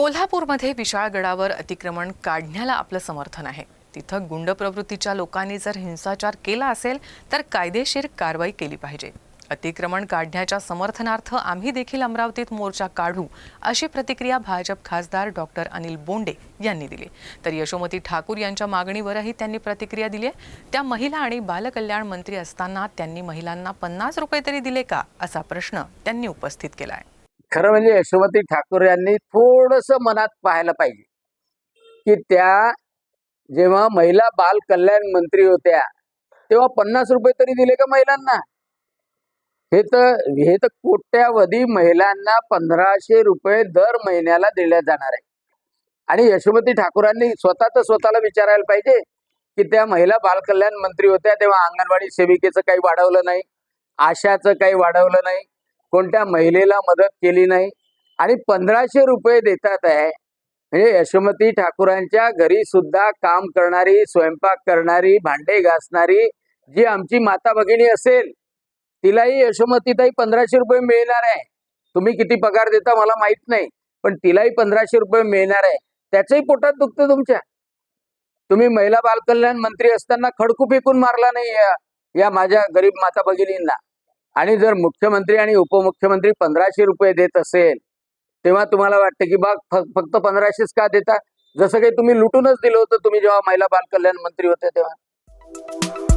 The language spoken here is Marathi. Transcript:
कोल्हापूरमध्ये विशाळगडावर अतिक्रमण काढण्याला आपलं समर्थन आहे. तिथं गुंड प्रवृत्तीच्या लोकांनी जर हिंसाचार केला असेल तर कायदेशीर कारवाई केली पाहिजे. अतिक्रमण काढण्याच्या समर्थनार्थ आम्ही देखील अमरावतीत मोर्चा काढू अशी प्रतिक्रिया भाजप खासदार डॉक्टर अनिल बोंडे यांनी दिली. तर यशोमती ठाकूर यांच्या मागणीवरही त्यांनी प्रतिक्रिया दिली आहे. त्या महिला आणि बालकल्याण मंत्री असताना त्यांनी महिलांना पन्नास रुपये तरी दिले का असा प्रश्न त्यांनी उपस्थित केला आहे. खरं म्हणजे यशोमती ठाकूर यांनी थोडस मनात पाहायला पाहिजे की त्या जेव्हा महिला बाल कल्याण मंत्री होत्या तेव्हा पन्नास रुपये तरी दिले का महिलांना? हे तर हे तर कोट्यावधी महिलांना पंधराशे रुपये दर महिन्याला दिल्या जाणार आहे आणि यशोमती ठाकूरांनी स्वतः तर स्वतःला विचारायला पाहिजे की त्या महिला बालकल्याण मंत्री होत्या तेव्हा अंगणवाडी सेविकेचं काही वाढवलं नाही आशाचं काही वाढवलं नाही. कोणत्या महिलेला मदत केली नाही आणि पंधराशे रुपये देतात आहे. म्हणजे यशोमती ठाकूरांच्या घरी सुद्धा काम करणारी स्वयंपाक करणारी भांडे घासणारी जी आमची माता भगिनी असेल तिलाही यशोमतीताई पंधराशे रुपये मिळणार आहे. तुम्ही किती पगार देता मला माहीत नाही पण तिलाही पंधराशे रुपये मिळणार आहे. त्याचंही पोटात दुखतं तुमच्या. तुम्ही महिला बालकल्याण मंत्री असताना खडकू फेकून मारला नाही या, या माझ्या गरीब माता भगिनींना. आणि जर मुख्यमंत्री आणि उपमुख्यमंत्री पंधराशे रुपये देत असेल तेव्हा तुम्हाला वाटतं की बा फक्त पंधराशेच का देता? जसं काही तुम्ही लुटूनच दिलं होतं तुम्ही जेव्हा महिला बाल कल्याण मंत्री होते तेव्हा.